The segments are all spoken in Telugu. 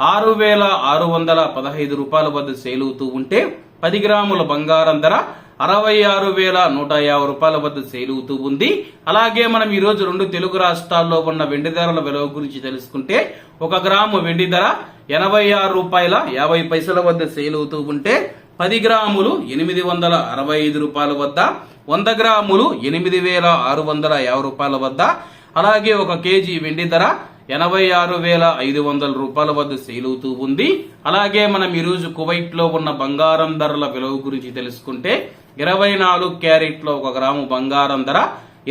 ఆరు వేల ఆరు వందల పదహైదు రూపాయల వద్ద సేల్ అవుతూ ఉంటే పది గ్రాముల బంగారం ధర అరవై ఆరు వేల నూట యాభై రూపాయల వద్ద సేల్ అవుతూ ఉంది. అలాగే మనం ఈ రోజు రెండు తెలుగు రాష్ట్రాల్లో ఉన్న వెండి ధరల విలువ గురించి తెలుసుకుంటే ఒక గ్రాము వెండి ధర ఎనభై ఆరు రూపాయల యాభై పైసల వద్ద సేల్ అవుతూ ఉంటే పది గ్రాములు ఎనిమిది వందల అరవై ఐదు రూపాయల వద్ద వంద గ్రాములు ఎనిమిది వేల ఆరు వందల యాభై రూపాయల వద్ద. అలాగే ఒక కేజీ వెండి ధర ఎనభై ఆరు వేల ఐదు వందల రూపాయల వద్ద సేల్ అవుతూ ఉంది. అలాగే మనం ఈరోజు కువైట్లో ఉన్న బంగారం ధరల విలువ గురించి తెలుసుకుంటే ఇరవై నాలుగు క్యారెట్లో ఒక గ్రాము బంగారం ధర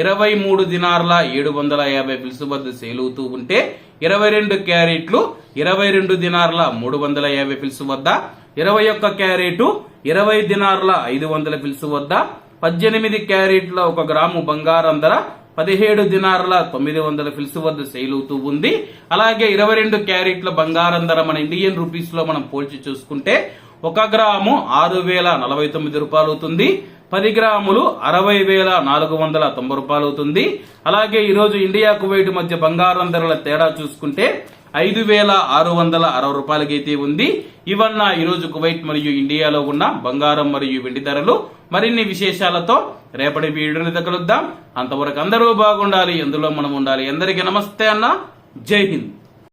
ఇరవై మూడు దినార్ల ఏడు వందల యాభై పిలుసు వద్ద సేల్ అవుతూ ఉంటే ఇరవై రెండు క్యారెట్లు ఇరవై రెండు దినార్ల మూడు వందల యాభై పిలుసు వద్ద ఇరవై ఒక్క క్యారెట్ ఇరవై దినార్ల ఐదు వందల పిలుసు వద్ద పద్దెనిమిది క్యారెట్ల ఒక గ్రాము బంగారం ధర పదిహేడు దినారుల తొమ్మిది వందల ఫిల్స్ వద్ద సేల్ అవుతూ ఉంది. అలాగే ఇరవై రెండు క్యారెట్ల బంగారం ధర మన ఇండియన్ రూపీస్లో మనం పోల్చి చూసుకుంటే ఒక గ్రాము ఆరు వేల నలభై తొమ్మిది రూపాయలు అవుతుంది. పది గ్రాములు అరవై వేల నాలుగు వందల తొంభై రూపాయలు అవుతుంది. అలాగే ఈరోజు ఇండియా కువైట్ మధ్య బంగారం ధరల తేడా చూసుకుంటే ఐదు వేల ఆరు వందల అరవై రూపాయలకైతే ఉంది. ఇవన్న ఈరోజు కువైట్ మరియు ఇండియాలో ఉన్న బంగారం మరియు వెండి ధరలు మరిన్ని విశేషాలతో రేపటి వీడియోని కలుద్దాం. అంతవరకు అందరూ బాగుండాలి. ఎందులో మనం ఉండాలి. అందరికీ నమస్తే అన్న. జై హింద్.